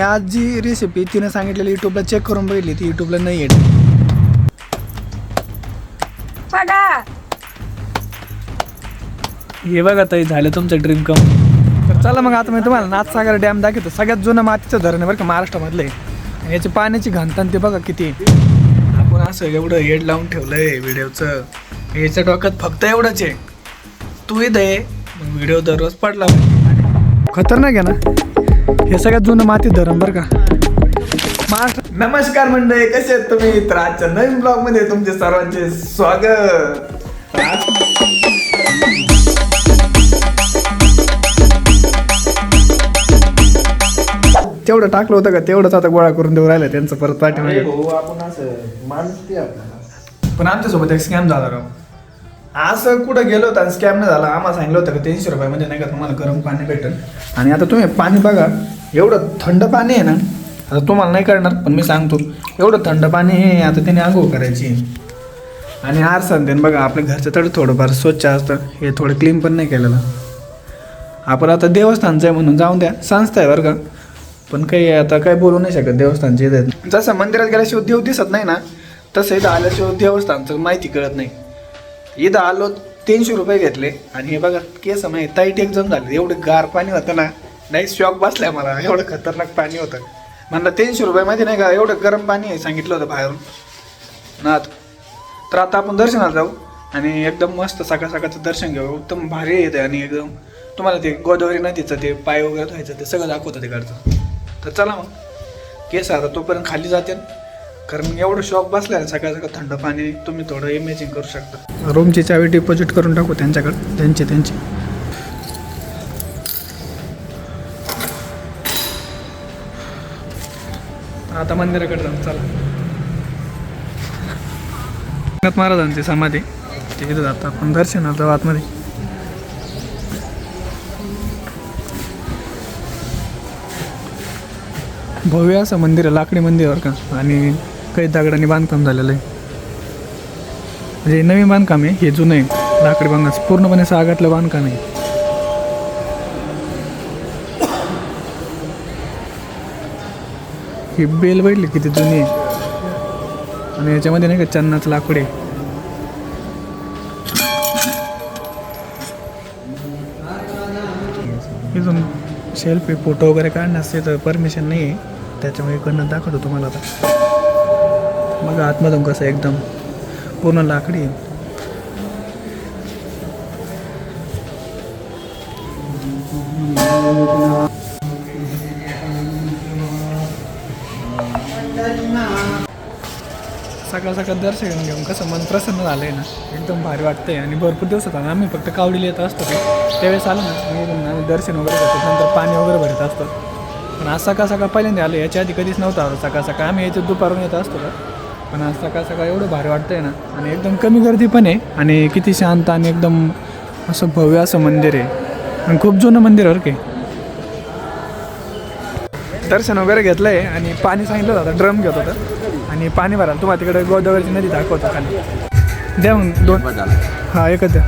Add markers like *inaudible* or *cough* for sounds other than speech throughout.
आज जी रेसिपी तिने सांगितलेली युट्यूबला चेक करून बघितली ती युट्यूबला नाही येत. बघा. हे बघा ताई झालं तुमचं ड्रीम कम तर चला मग आता मी तुम्हाला नाथसागर डॅम दाखवतो. सगळ्यात जुनं मातीचं धरण आहे बरं का महाराष्ट्रामधलं आहे. आणि याची पाण्याची घनता ते बघा किती आहे. आपण असं एवढं हेड लावून ठेवलंय व्हिडिओचं. याच्या डोक्यात फक्त एवढंच आहे. तू इथं आहे मग व्हिडिओ दररोज पडला. खतरनाक आहे ना? हे सगळ्यात जुनं माती धरण बरं का. महाराष्ट्र नमस्कार मंडळी कसे आहेत तुम्ही? तर आजच्या नवीन ब्लॉगमध्ये तुमचे सर्वांचे स्वागत. तेवढं टाकलं होतं का? तेवढंच आता गोळा करून देऊ राहिलं त्यांचं परत हो आपण असं माणूस आपल्याला पण आमच्यासोबत एक स्कॅम झाला राव. असं कुठं गेलो होतं आणि स्कॅम नाही झाला. आम्हाला सांगितलं होतं का तीनशे रुपयामध्ये म्हणजे नाही का तुम्हाला गरम पाणी भेटेल. आणि आता तुम्ही पाणी बघा एवढं थंड पाणी आहे ना आता तुम्हाला नाही कळणार पण मी सांगतो एवढं थंड पाणी आहे आता त्याने आंघोळ करायची. आणि आरसन त्याने बघा आपल्या घरचं तड थोडंफार स्वच्छ असतं हे थोडं क्लीन पण नाही केलेलं. आपण आता देवस्थानचं आहे म्हणून जाऊन द्या संस्था आहे बरं का. पण काही आता काय बोलू नाही शकत देवस्थानचे जसं मंदिरात गेल्याशिवाय देव दिसत नाही ना तसं इथं आल्याशिवाय देवस्थानचं माहिती कळत नाही. इथं आलो तीनशे रुपये घेतले. आणि हे बघा केस माहिती ताईट एक जण झाले. एवढं गार पाणी होतं ना नाही शॉक बसलाय मला. एवढं खतरनाक पाणी होतं. म्हणलं तीनशे रुपये माहिती नाही का एवढं गरम पाणी आहे सांगितलं होतं बाहेरून. ना तर आता आपण दर्शनाला जाऊ आणि एकदम मस्त सकाळ सकाळचं दर्शन घेऊ. एकदम भारी येते आणि एकदम तुम्हाला ते गोदावरी नदीचं ते पाय वगैरे धुवायचं ते सगळं दाखवतं तिकडचं. तर चला मग. केस आता तोपर्यंत खाली जाते. कारण एवढं शॉक बसला ना सकाळ सकाळ थंड पाणी तुम्ही थोडं इमेजिंग करू शकता. रूमची चावी डिपॉझिट करून टाकू त्यांच्याकडे त्यांची त्यांची. आता मंदिराकडे जाऊ चला. महाराजांची समाधी तिथे जातो आपण दर्शनाला जाऊ आतमध्ये. भव्य असं मंदिर आहे लाकडी मंदिर का. आणि काही दगडाने बांधकाम झालेलं आहे. म्हणजे नवीन बांधकाम आहे हे जुनं आहे. लाकडी बांधकाम पूर्णपणे सागातलं बांधकाम आहे. ही बेल बैठली किती जुनी आहे? आणि याच्यामध्ये नाही का चन्नाचं लाकूड आहे. इथून सेल्फी फोटो वगैरे काढण्यास तर परमिशन नाही आहे त्याच्यामुळे इकडनं दाखवतो तुम्हाला आता. बघा आतमधून कसं एकदम पूर्ण लाकडी सकाळ सकाळ दर्शन घेऊन कसं मन प्रसन्न झालं आहे ना. एकदम भारी वाटतंय आणि भरपूर दिवसात आलो आम्ही फक्त कावडीला येत असतो त्यावेळेस आलं ना मी आम्ही दर्शन वगैरे करतो नंतर पाणी वगैरे भरत असतो. पण आज सकाळ सकाळ पहिल्यांदा आलो याच्या आधी कधीच नव्हतं आलो. सकाळ सकाळ आम्ही याच्यात दुपारून येत असतो का पण आज सकाळ सकाळ एवढं भारी वाटतंय ना. आणि एकदम कमी गर्दी पण आहे. आणि किती शांत आणि एकदम असं भव्य असं मंदिर आहे. आणि खूप जुनं मंदिर आहे की. दर्शन वगैरे घेतलं आहे आणि पाणी सांगितलं होतं ड्रम घेत होतं. आणि पाणी भरायला. तुम्हाला तिकडे गोदावरीची नदी दाखवतो खाली. द्या मग दोन. हां एकच द्या.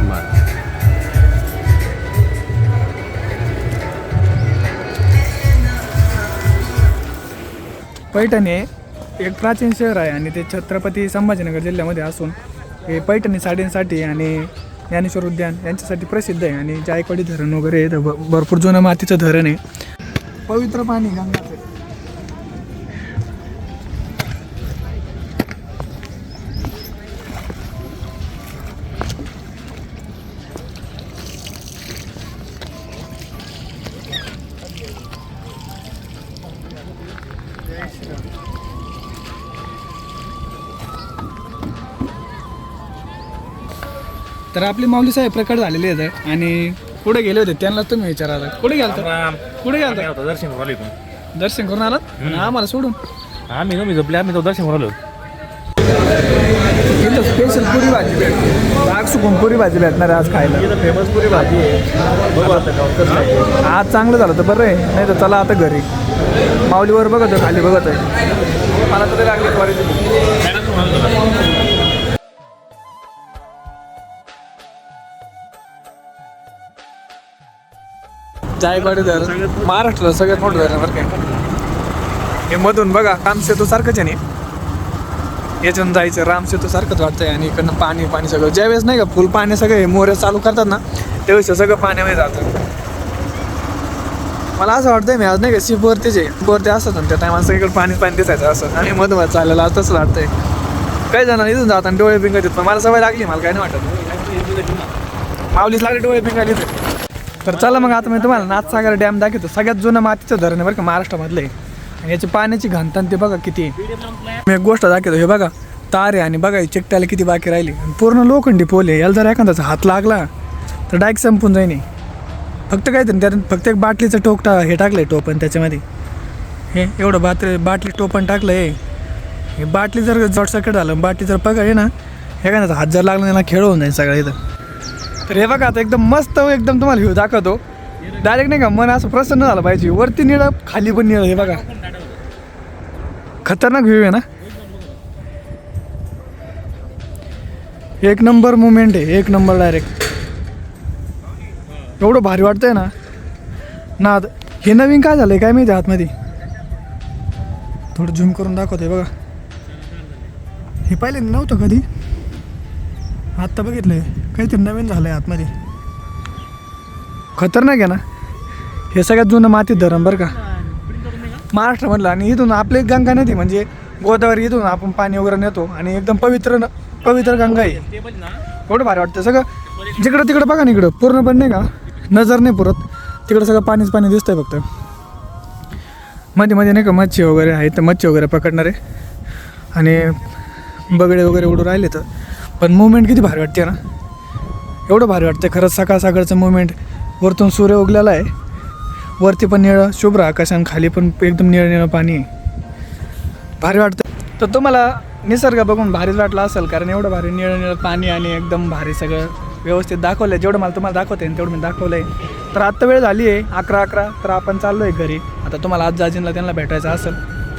पैठणी आहे. एक प्राचीन शहर आहे आणि ते छत्रपती संभाजीनगर जिल्ह्यामध्ये असून हे पैठणी साडींसाठी आणि ज्ञानेश्वर उद्यान यांच्यासाठी प्रसिद्ध आहे आणि जायकवाडी धरण वगैरे तर भरपूर जुनं मातीचं धरण आहे. पवित्र पाणी गंगाचं तर आपले माऊली साहेब प्रकट झालेले आहेत आणि पुढे गेले होते त्यांना तुम्ही विचारायला कुठे गेलता? कुठे गेलता? होता दर्शन करून आलो इथून. दर्शन करून आलात? आणि आम्हाला सोडून? आम्ही नमी झोपले आम्ही तो दर्शन करून आलो. इथं स्पेशल पुरी भाजी भेटते डाग सुकून पुरी भाजी भेटणार आहे आज खायला. फेमस पुरी भाजी आहे. बघू आता गाव कसं आहे. आज चांगलं झालं तर बरं आहे. नाही तर चला आता घरी. माऊलीवर बघत आहे खाली बघत आहे मला तरी लागली जायकवाडी धरण. महाराष्ट्राला सगळ्यात मोठं धरण बरं काय हे मधून बघा रामसेतू सारखंच आहे नाही याच्यानं जायचं रामसेतू सारखंच वाटतंय आणि इकडनं पाणी पाणी सगळं. ज्यावेळेस नाही का फुल पाणी सगळं हे मोरे चालू करतात ना त्यावेळेस सगळं पाण्यामध्ये जातं. मला असं वाटतंय मी आज नाही का शिपवरतीच आहे. शिपवरती असतात ना त्या टायमाला सगळीकडे पाणी पाणी दिसायचं असं. आणि मधून चाललेलं असं तसं वाटतंय. काही जाणार इथून जातात डोळे पिंगत पण मला सवय लागली मला काय नाही वाटत. माऊलीच लागली डोळे पिंगायला तर चला मग आता मी तुम्हाला नाथसागर डॅम दाखवतो. सगळ्यात जुनं मातीचं धरण आहे बरं का महाराष्ट्रामधलं आहे. आणि याची पाण्याची घनता ते बघा किती मी एक गोष्ट दाखवतो हे बघा तार आहे आणि बघा चिकट्याला किती बाकी राहिली. पूर्ण लोखंडी पोल आहे. याला जर एखाद्याचा हात लागला तर डायक संपून जाईन फक्त काय त्यात फक्त एक बाटलीचं टोक टा हे टाकलं आहे टोपण त्याच्यामध्ये. हे एवढं बाटली बाटली टोपण टाकलं आहे हे बाटली जर जॉटसकट झालं बाटली जर पकड ना एखाद्याचा हात जर लागला त्याला खेळ होऊन जाईल सगळं इथं. तर हे बघा आता एकदम मस्त एकदम तुम्हाला व्ह्यू दाखवतो. डायरेक्ट नाही का मन असं प्रसन्न झालं पाहिजे. वरती निळं खाली पण निळं हे बघा. खतरनाक व्ह्यू आहे ना? एक नंबर मुमेंट आहे एक नंबर डायरेक्ट एवढं भारी वाटतंय ना? ना हे नवीन काय झालंय काय माहिती आतमध्ये? थोडं झूम करून दाखवतोय बघा. हे पाहिले नव्हतं कधी? आत्ता बघितलंय. काहीतरी नवीन झालंय आतमध्ये. खतरनाक आहे ना? हे सगळ्यात जुनं माती धरण बरं का? महाराष्ट्रामधलं आणि इथून आपली एक गंगा नदी म्हणजे गोदावरी इथून आपण पाणी वगैरे नेतो आणि एकदम पवित्र न पवित्र गंगा आहे. एवढं भारी वाटतं. सगळं जिकडं तिकडं बघा ना इकडं पूर्णपणे नाही का? नजर नाही पुरत. तिकडं सगळं पाणीच पाणी दिसतंय फक्त. मध्ये मध्ये नाही का मच्छी वगैरे आहे तर मच्छी वगैरे पकडणारे आणि बगडे वगैरे उडून राहिले तर. पण मुवमेंट किती भारी वाटते ना? एवढं भारी वाटतं खरंच सकाळ सकाळचं मुवमेंट वरतून सूर्य उगलेला आहे. वरती पण निळं शुभ्र आकाश आणि खाली पण एकदम निळं निळं पाणी आहे. भारी वाटतं तर तुम्हाला निसर्ग बघून भारीच वाटला असेल कारण एवढं भारी निळं निळं पाणी आणि एकदम भारी सगळं व्यवस्थित दाखवलं आहे जेवढं मला तुम्हाला दाखवते आणि तेवढं मी दाखवलं आहे तर आत्ता वेळ झाली आहे अकरा अकरा तर आपण चाललो आहे घरी. आता तुम्हाला आज जाजींला त्यांना भेटायचं असेल.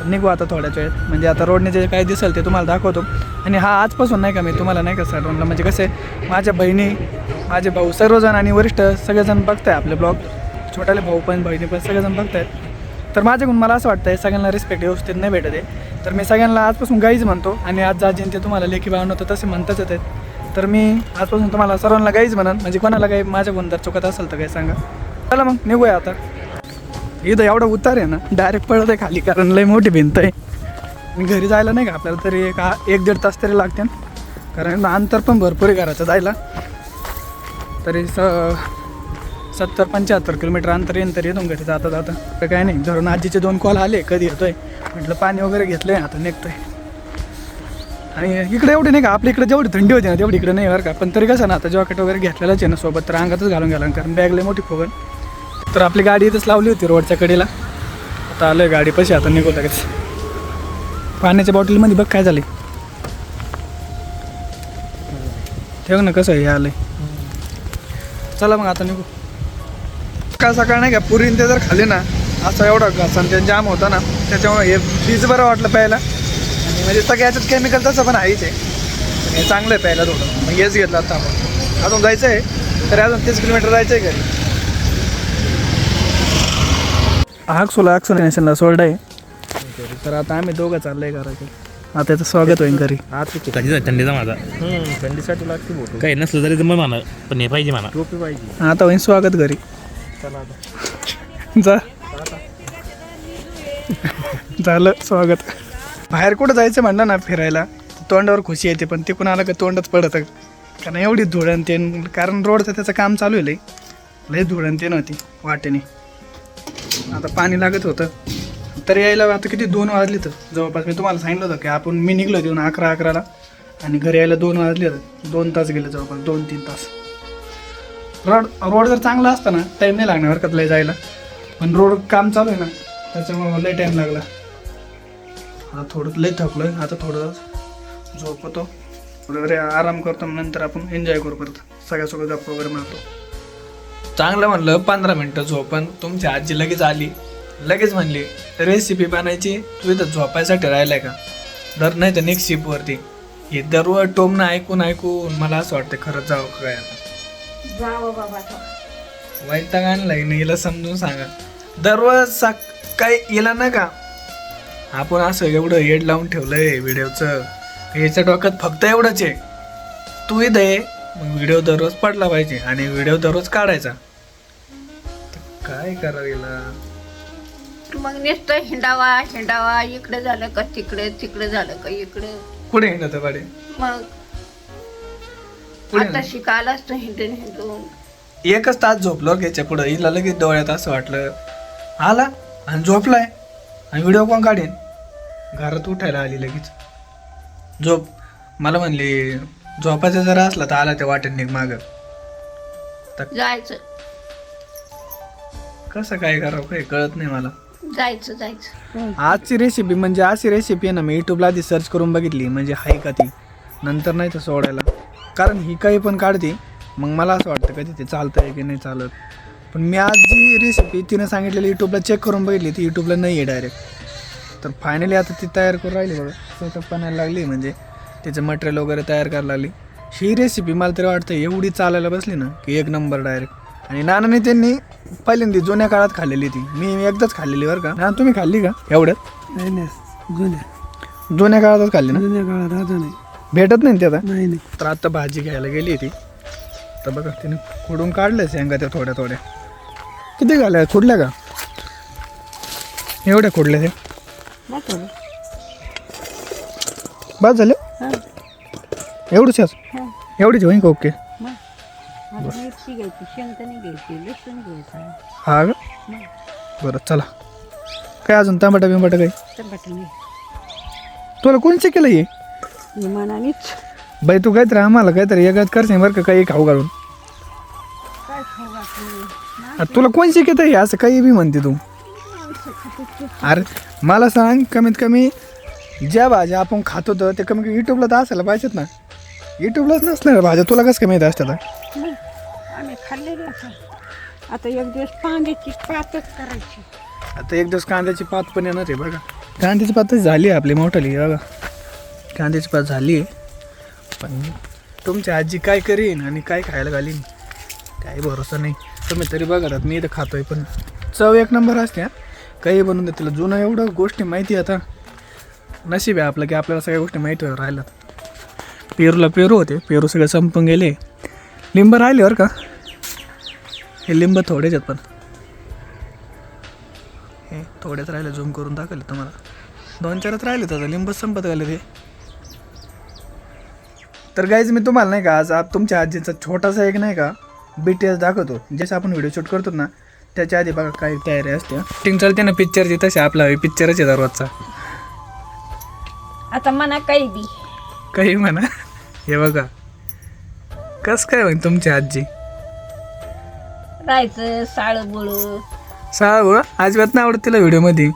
निघू आता थोड्याच वेळेत. म्हणजे आता रोडने जे काही दिसेल ते तुम्हाला दाखवतो. आणि हा आजपासून नाही का मी तुम्हाला नाही का सर्वांना म्हणजे कसे माझ्या बहिणी माझे भाऊ सर्वजण आणि वरिष्ठ सगळेजण बघताय आपले ब्लॉग छोट्याले भाऊ पण बहिणी पण सगळेजण बघतायत. तर माझ्याकडून मला असं वाटतं सगळ्यांना रिस्पेक्ट व्यवस्थित नाही भेटत आहे. तर मी सगळ्यांना आजपासून गाईज म्हणतो आणि आज जाजीन ते तुम्हाला लेखी भावना तर तसे म्हणताच येत आहेत तर मी आजपासून तुम्हाला सर्वांना गाईज म्हणन म्हणजे कोणाला काही माझ्याकडून जर चुकत असेल तर काही सांगा. चला मग निघूया आता. इथं एवढा उतार आहे ना डायरेक्ट पडत आहे खाली कारण लई मोठी भिंत आहे. घरी जायला नाही का आपल्याला तरी एक एक दीड तास तरी लागते कारण अंतर पण भरपूर आहे घराचं जायला. तरी स सत्तर पंच्याहत्तर किलोमीटर अंतर येईन तरी येतो घरी जाता जाता. तर काय नाही धरून आजीचे दोन कॉल आले कधी येतोय? म्हटलं पाणी वगैरे घेतलंय आता निघतोय. आणि इकडे एवढी नाही का आपल्या इकडे जेवढी थंडी होती ना तेवढी इकडे नाही बरं का. पण तरी कसं ना आता जॉकेट वगैरे घेतलेलंच आहे ना सोबत तर अंगातच घालून गेला कारण बॅग लय मोठी फोगन तर आपली गाडी इथंच लावली होती रोडच्या कडेला. आता आलं गाडी पशी आता निघू लागेल पाण्याच्या बॉटलमध्ये बघ काय झाले ठेव ना कसं आहे हे आलंय. चला मग आता निघू. सकाळ सकाळ नाही का पुरीन ते जर खाली ना असं एवढा घासन ते जाम होता ना त्याच्यामुळे हे फ्रीज बरं वाटलं प्यायला. आणि म्हणजे सगळ्याच्यात केमिकल तसं पण आहेच आहे. हे चांगलं आहे प्यायला थोडं. मग हेच घेतलं आता आपण. अजून जायचं आहे तरी अजून तीस किलोमीटर जायचं आहे घरी. आगसोला आगसोला नॅशनला सोल्ड आहे. तर आता आम्ही दोघं चाललंय घराकडे. आता त्याचं स्वागत होईल घरी. कधी थंडीचा माझा. थंडीसाठी लागते बोट. काही नसलं तरी जमल म्हणा पण हे पाहिजे म्हणा टोपी पाहिजे. आता होईल स्वागत घरी. चला आता. जा. झालं स्वागत. बाहेर कुठं जायचं म्हणलं ना फिरायला तोंडावर खुशी येते पण तिकून आलं का तोंडच पडतं. कारण एवढी धुळण ते कारण रोडचं त्याचं काम चालू आहे लई. लई धुळण ते नव्हती वाटेने. आता पाणी लागत होतं. तरी यायला आता किती? दोन वाजले तर. जवळपास मी तुम्हाला सांगितलं होतं की आपण मी निघलो तिथून अकरा अकराला आणि घरी यायला दोन वाजले होते. दोन तास गेले जवळपास दोन तीन तास. रोड रोड जर चांगला असता ना टाईम नाही लागणार हरकत लय जायला. पण रोड काम चालू आहे ना त्याच्यामुळे लय टाईम लागला. आता थोडं लय थकलोय. आता थोडं झोपतो. वगैरे आराम करतो नंतर आपण एन्जॉय करू परत. सगळ्यासोबत गप्पा वगैरे मारतो. चांगलं म्हणलं पंधरा मिनटं झोपण तुमची आजी लगेच आली. लगेच म्हणली रेसिपी बनायची? तू इथं झोपायसाठी राहिलाय का? दर नाही तर नेक्स्ट शिपवरती हे दरवर टोमणं ऐकून ऐकून मला असं वाटतं खरंच जावं का काय आता? जावं बाबा वैताग आणलाय ना हिला समजून सांगा. दररोज सकाळी हिला ना का आपण असं एवढं हेड लावून ठेवलंय व्हिडिओचं. याच्या डोक्यात फक्त एवढंच आहे. तू इथं मग व्हिडिओ दररोज पडला पाहिजे आणि व्हिडिओ दररोज काढायचा. तर काय करावं याला? मग नुसतं हिंडावा हिंडावा. इकडे झालं का तिकडे तिकडे झालं का इकडे. कुठे हिंडत पाडे मग पुढे आता शिकायला असतं हिंडून हिंडून. एकच तास झोपलो घ्यायच्या पुढं. हिला लगेच डोळ्यात असं वाटलं. आला आणि झोपलाय. आणि व्हिडिओ कोण काढेन? घरात उठायला आली लगेच. झोप. मला म्हणली झोपायचं जर असलं तर आला ते वाटेन निघ माग जायचं. कसं काय करावं काही कळत नाही मला. जायचं जायचं. आजची रेसिपी म्हणजे अशी रेसिपी आहे ना मी युट्यूबला आधी सर्च करून बघितली म्हणजे हाय का ती? नंतर नाही तर सोडायला. कारण ही काही पण काढते मग मला असं वाटतं कधी ते चालतंय की नाही चालत. पण मी आज जी रेसिपी तिनं सांगितलेली यूट्यूबला चेक करून बघितली ती यूट्यूबला नाही आहे डायरेक्ट तर फायनली आता ती तयार करून राहिली बघा. सेटअप बनायला लागली म्हणजे तिचं मटेरियल वगैरे तयार करायला लागली. ही रेसिपी मला तरी वाटतं एवढी चालायला बसली ना की एक नंबर डायरेक्ट आणि नानाने त्यांनी पहिल्यांदा जुन्या काळात खाल्लेली ती. मी एकदाच खाल्लेली बरं का. ना तुम्ही खाल्ली का एवढ्यात नाही नाही. जुन्या. जुन्या काळातच खाल्ली ना? जुन्या काळात आता नाही. भेटत नाही ना ते आता नाही नाही. तर आता भाजी घ्यायला गेली ती तर बघा तिने खोडून काढल्या शेंगा त्या थोड्या थोड्या. किती घाल्या खोडल्या का? एवढ्या खोडल्या त्या? बस झाले? एवढंच एवढीच होईन का? ओके. मिरची घ्यायची शेंगदाणे घ्यायची लसूण घ्यायचा. हा का? बरं चला. काय अजून टमाटा बिमाटा काय टमाटे तुला कोणचे केलं विमानानेच बाई तू काहीतरी आम्हाला काहीतरी एकाच करशील बरं का काही खाऊ घालून. काय खाऊ तुला कोण शिकत आहे असं काही बी म्हणते तू. अरे मला सांग कमीत कमी ज्या भाज्या आपण खातो तर ते कमी युट्यूबला तर असायला पाहिजेत ना. युट्यूबलाच नसणार भाज्या. तुला कसं कमी येत असतात आम्ही खाल्लेले असं आता एक दिवस कांद्याची पातच करायची. आता एक दिवस कांद्याची पात पण येणार आहे बघा. कांद्याची पात झाली आहे आपली मोठाली बघा. कांद्याची पात झाली आहे. पण तुमची आजी काय करीन आणि काय खायला घालीन? काही भरोसा नाही. तुम्ही तरी बघा मी इथं खातोय पण चव एक नंबर असते. काही बनवून देत तिला. जुनं एवढं गोष्टी माहिती आता. नशीब आहे आपलं की आपल्याला सगळ्या गोष्टी माहिती राहिल्यात. पेरूला पेरू होते पेरू सगळे संपून गेले. लिंब राहिले बरं का? हे लिंब थोडेच आहेत पण. हे थोडेच राहिले झूम करून दाखवले तुम्हाला. दोन चारच राहिले तर लिंबच संपत गेले ते. तर गाईज मी तुम्हाला नाही का आज आप तुमच्या आजीचा छोटासा एक नाही का बी टी एस दाखवतो. जसं आपण व्हिडिओ शूट करतो ना त्याच्या आधी बघा काही तयारी असते. टिंग चालते ना पिक्चरची तशी आपला पिक्चरच आहे दररोजचा. आता म्हणा काही बी. काही म्हणा. हे बघा. कस काय म्हण तुमची आजी? राहायचं साळ बुळ सा बघ अजिबात नाही आवडत तिला व्हिडिओमध्ये.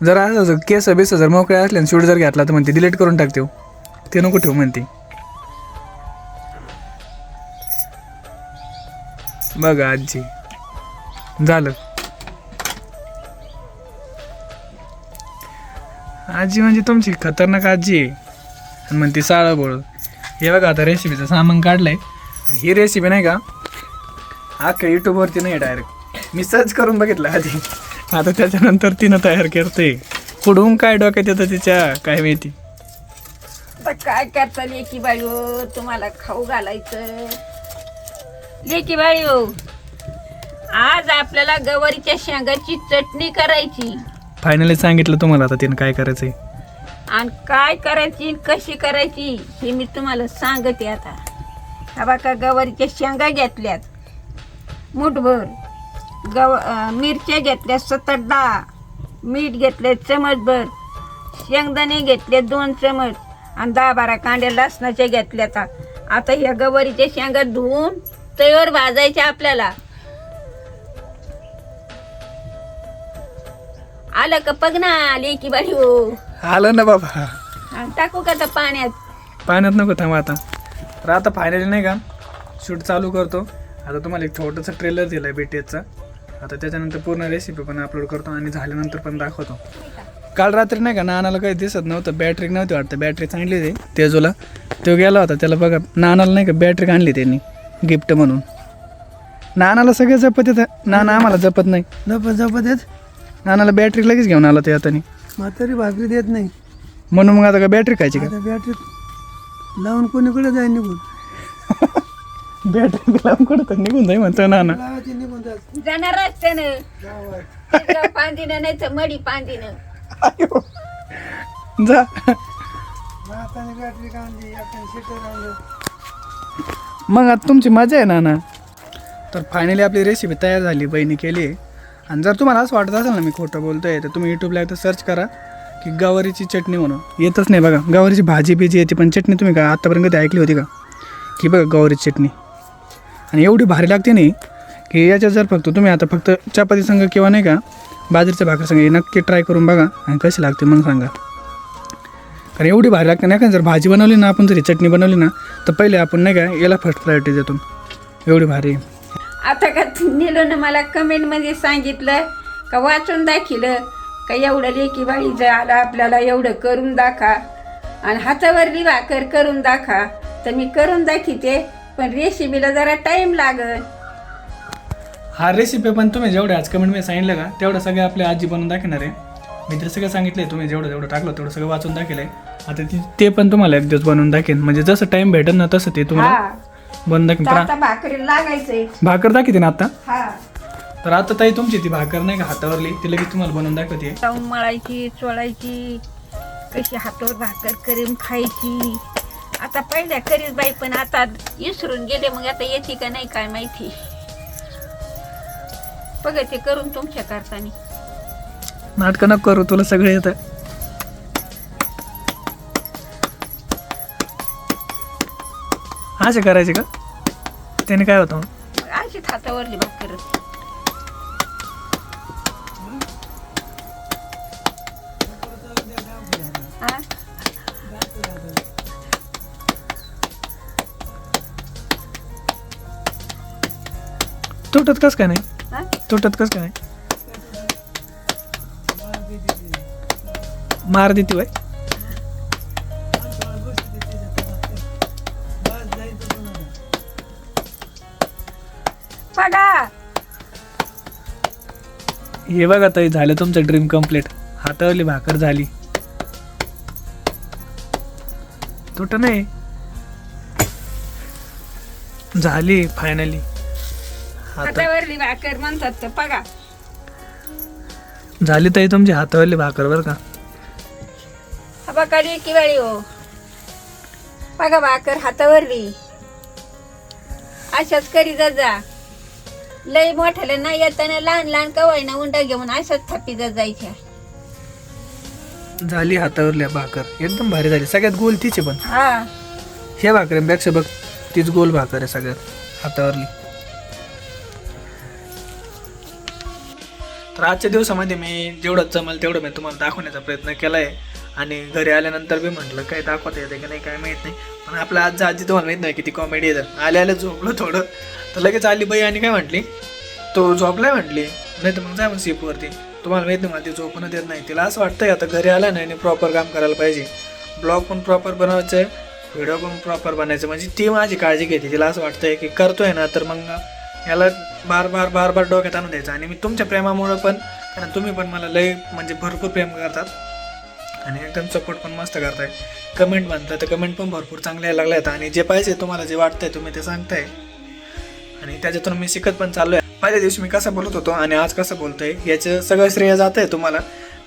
जर असं केस बेस जर मोकळे असले आणि शूट जर घेतला तर म्हणते डिलीट करून टाकते. ते नको ठेवू म्हणते. बघा आजी. झालं. आजी म्हणजे तुमची खतरनाक आजी आहे. आणि म्हणते साळं बोळ. हे बघा आता रेसिपीचं सामान काढलंय. आणि ही रेसिपी नाही का अख्ख्या यूट्यूबवरती नाही डायरेक्ट मी सर्च करून बघितलं आधी. आता त्याच्यानंतर तिनं तयार करते पुढून काय डोक्यात येतं तिच्या काय माहिती. आता काय करता लेकी बाई हो तुम्हाला खाऊ घालायचं. लेकी बाई आज आपल्याला गवारीच्या शेंगाची चटणी करायची. फायनली सांगितलं तुम्हाला आता तिने काय करायचंय? आणि काय करायची कशी करायची हे मी तुम्हाला सांगते आता. हा बाका गवारीच्या शेंगा घेतल्यात. मुठभर. गव अं, मिरच्या घेतल्या सतत दहा. मीठ घेतले चमचभर. शेंगदाणे घेतले दोन चमच. आणि दहा बारा कांड्या लसणाच्या घेतल्यात. आता ह्या गवारीच्या शेंगा धुवून तयार भाजायच्या आपल्याला. आलं का? बघ ना आले की बाई हो आलं ना बाबा. टाकू का त्या पाण्यात? पाण्यात नको थांबा आता. तर आता फायनली नाही का शूट चालू करतो. आता तुम्हाला एक छोटंसं ट्रेलर दिलं आहे बीटीएसचा आता त्याच्यानंतर पूर्ण रेसिपी पण अपलोड करतो आणि झाल्यानंतर पण दाखवतो. काल रात्री नाही का नानाला काही दिसत नव्हतं बॅटरी नव्हती वाटतं. बॅटरी चांगली ते तेजूला. तो गेला होता त्याला बघा नानाला नाही का बॅटरी आणली त्यांनी गिफ्ट म्हणून. नानाला सगळे जपत येतं. नाना आम्हाला जपत नाही. जपत जपत येत? नानाला बॅटरी लगेच घेऊन आला ते आता म्हातारी भाकरी देत नाही. म्हणून मग आता का बॅटरी खायची का? आता बॅटरी लावून कोणीकडे जाईल निघून? *laughs* बॅटरी लावून कुठं तर निघून जाई म्हणतो नाना. लावायची निघून जात जाणार पांदिनं नाही तर मडी पांदिनं. जा. हाताने बॅटरी काढली हाताने सीटर आणलं मग आता तुमची मजा आहे नाना. तर फायनली आपली रेसिपी तयार झाली बहिणी केली. आणि जर तुम्हाला असं वाटत असेल ना मी खोटं बोलतो आहे तर तुम्ही यूट्यूबला एकदा सर्च करा की गवारीची चटणी म्हणून. येतच नाही बघा. गवारीची भाजी बिजी येते पण चटणी तुम्ही का आत्तापर्यंत कधी ऐकली होती का? की बघा गवारीची चटणी. आणि एवढी भारी लागते नाही की याच्यात जर फक्त तुम्ही आता फक्त चपाती संघ किंवा नाही का बाजरीच्या भाकर संघ हे नक्की ट्राय करून बघा आणि कशी लागते मग सांगा. कारण एवढी भारी लागते नाही का जर भाजी बनवली ना आपण जरी चटणी बनवली ना तर पहिले आपण नाही का याला फर्स्ट प्रायोरिटी देतो. एवढी भारी आहे. आता का नेलं मला कमेंटमध्ये सांगितलं का वाचून दाखिलं का एवढं लेकी बाळी झालं आपल्याला एवढं करून दाखा. आणि हातावरली भाकर करून दाखा. तर मी करून दाखिते पण रेसिपीला जरा टाईम लागल. हा रेसिपी पण तुम्ही जेवढे आज कमेंटमध्ये सांगितलं का तेवढं सगळं आपल्या आजी बनवून दाखवणार आहे. मी तर सगळं सांगितलं तुम्ही जेवढं जेवढं टाकलं तेवढं सगळं वाचून दाखवलं आहे आता ती ते पण तुम्हाला एक दिवस बनवून दाखवेन. म्हणजे जसं टाईम भेटेल ना तसं ते तुम्हाला तर पण आता भाकरी लागायचंय. भाकर दाखवते ना आता? हा. तर आता ताई तुमची ती भाकर नाही का हातावरली? ती लगेच तुम्हाला बनवून दाखवते. जाऊन मळायची चोळायची कशी हातावर भाकर करून खायची. आता पहिल्या करीच बाई पण आता विसरून गेले मग आता येते का नाही काय माहिती. बघा ते करून तुमच्या करताना. नाटकं नको करू तुला सगळं येतं. असे करायचे का? त्याने काय होतं मग? मग अशी हातावरली भाकर हा? तुटत कस काय नाही हा? तुटत कस काय नाही मार देते बाय हे बघा ताई झालं तुमचं ड्रीम कंप्लीट हातावरली भाकर झाली. तुट नाही. झाली फायनली हाता हातावरली भाकर म्हणतात तर बघा. झाली ताई तुमची हातावरली भाकर बरं का. हा बघा बाळी हो. बघा भाकर हातावरली. अशाच करी जा. लय मोठ्याला नाही येताना लहान लहान कवाय ना उंडा घेऊन अशाच थापी जा जायच्या. झाली हातावरली भाकर. एकदम भारी झाली. सगळ्यात गोल तिची पण. हा. ह्या भाकऱ्यांपेक्षा बघ तीच गोल भाकर आहे सगळ्यात हातावरली. तर आजच्या दिवसामध्ये मी जेवढं जमल तेवढं मी तुम्हाला दाखवण्याचा प्रयत्न केला आहे आणि घरी आल्यानंतर बी म्हटलं काय दाखवता येते की नाही काय माहीत नाही. पण आपल्या आजचं आजी तुम्हाला माहीत नाही किती कॉमेडी येतं आल्या आल्या झोपलं थोडं. तर लगेच आली बाई आणि काय म्हटली? तो झोपलाय म्हटली. नाही तर मग जाय मग सीपवरती तुम्हाला माहीत नाही मला ती झोपून देत नाही. तिला असं वाटतंय आता घरी आलं नाही आणि प्रॉपर काम करायला पाहिजे. ब्लॉग पण प्रॉपर बनवायचं आहे व्हिडिओ पण प्रॉपर बनायचं म्हणजे ती माझी काळजी घेते. तिला असं वाटतंय की करतोय ना तर मग याला बार बार बार बार डोक्यात आणून द्यायचं. आणि मी तुमच्या प्रेमामुळं पण कारण तुम्ही पण मला लय म्हणजे भरपूर प्रेम करतात. आणि एकदम सपोर्ट पण मस्त करताय. कमेंट म्हणता तर कमेंट पण भरपूर चांगले लागल्या आहेत आणि जे पाहिजे तुम्हाला जे वाटतंय तुम्ही ते सांगताय. आणि त्याच्यातून मी शिकत पण चाललोय. पहिल्या दिवशी मी कसं बोलत होतो आणि आज कसं बोलतोय याचं सगळं श्रेय जात आहे तुम्हाला.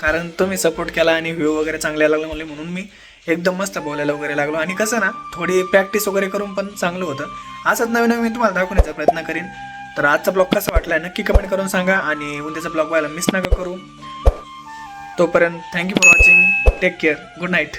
कारण तुम्ही सपोर्ट केला आणि व्ह्यू वगैरे चांगले लागला लागले म्हणून मी एकदम मस्त बोलायला वगैरे लागलो. आणि कसं ना थोडी प्रॅक्टिस वगैरे करून पण चांगलं होतं. असंच नवीन नवीन मी तुम्हाला दाखवण्याचा प्रयत्न करीन. तर आजचा ब्लॉग कसा वाटला नक्की कमेंट करून सांगा. आणि उद्याचा ब्लॉग व्हायला मिस नका करू. तोपर्यंत thank you for watching take care good night